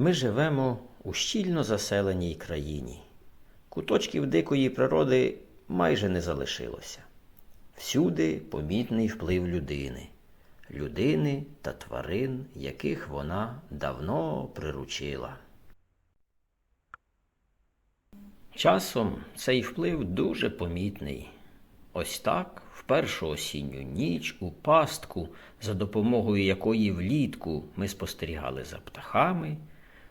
Ми живемо у щільно заселеній країні. Куточків дикої природи майже не залишилося. Всюди помітний вплив людини, людини та тварин, яких вона давно приручила. Часом цей вплив дуже помітний. Ось так, в першу осінню ніч у пастку, за допомогою якої влітку ми спостерігали за птахами,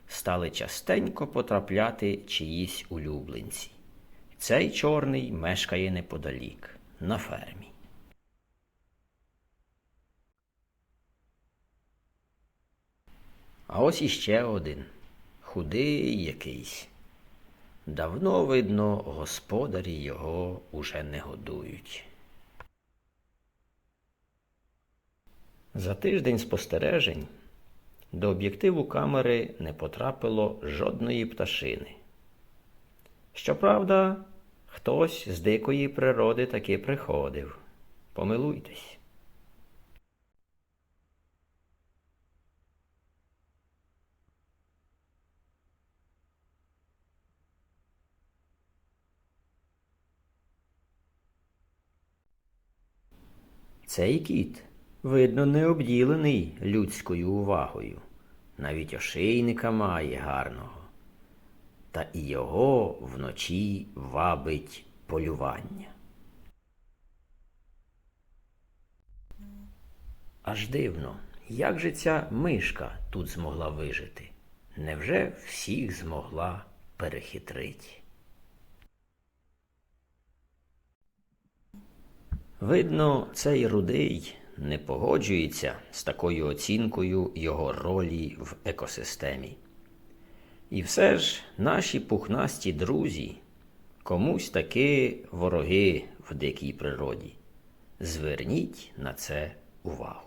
стали частенько потрапляти чиїсь улюбленці. Цей чорний мешкає неподалік, на фермі. А ось іще один, худий якийсь. Давно, видно, господарі його уже не годують. За тиждень спостережень до об'єктиву камери не потрапило жодної пташини. Щоправда, хтось з дикої природи таки приходив. Помилуйтесь. Цей кіт, видно, не обділений людською увагою. Навіть ошейника має гарного. Та і його вночі вабить полювання. Аж дивно, як же ця мишка тут змогла вижити? Невже всіх змогла перехитрити? Видно, цей рудий не погоджується з такою оцінкою його ролі в екосистемі. І все ж наші пухнасті друзі комусь таки вороги в дикій природі. Зверніть на це увагу.